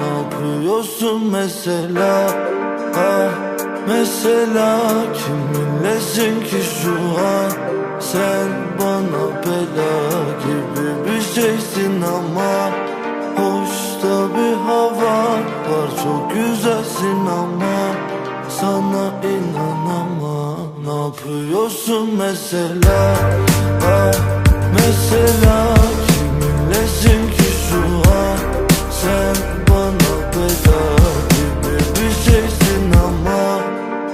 Yapıyorsun mesela? Ah Mesela kiminlesin ki şu an Sen Da bir hava var. Çok güzelsin ama Sana inanamam. Ne yapıyorsun mesela? Ah Mesela kiminlesin ki şu an? Sen bana bela gibi bir şeysin ama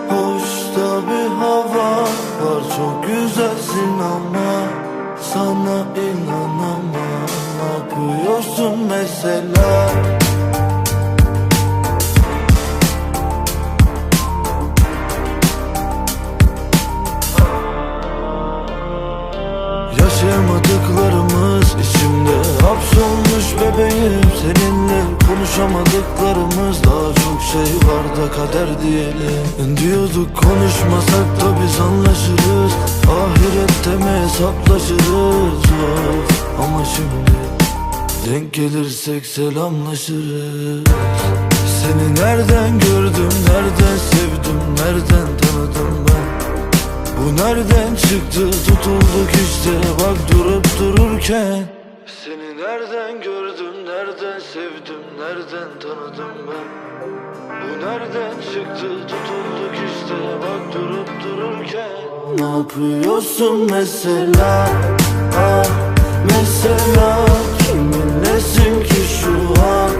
Hoş da bir hava var. Çok güzelsin ama Sana inanamam. Ne yapıyorsun mesela Yaşayamadıklarımız içimde hapsolmuş bebeğim. Seninle konuşamadıklarımız daha çok şey var da kader diyelim. Diyorduk konuşmasak da biz anlaşırız. Ahirette mi hesaplaşırız. Of. Ama şimdi denk gelirsek selamlaşırız. Seni nereden gördüm, nereden sevdim, nereden tanıdım ben? Bu nereden çıktı? Tutulduk işte bak dururken Seni nereden gördüm nereden sevdim nereden tanıdım ben? Bu nereden çıktı tutulduk işte bak durup dururken. Ne yapıyorsun mesela? Ah mesela kiminlesin ki şu an?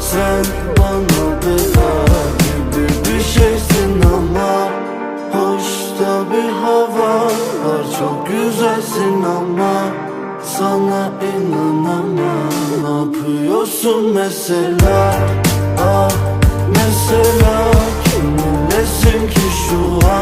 Sen bana bela gibi bir şeysin ama Hoş da bir hava var çok güzelsin ama Sana inanamam. Ne yapıyorsun mesela? Ah mesela kiminlesin ki şu an